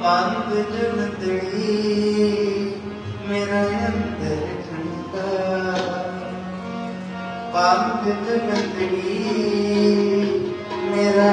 ਪੰਗ ਜੁਗਤੜੀ ਮੇਰਾ ਅੰਦਰ ਠੰਡਾ। ਪੰਗ ਜੁਗਤੜੀ ਮੇਰਾ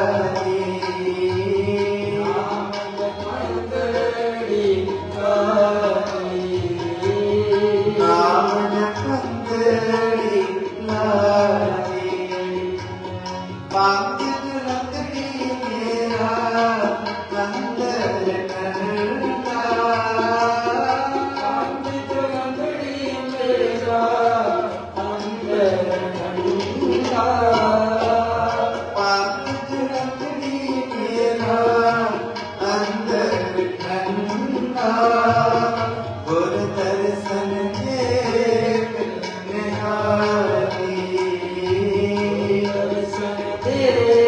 Eres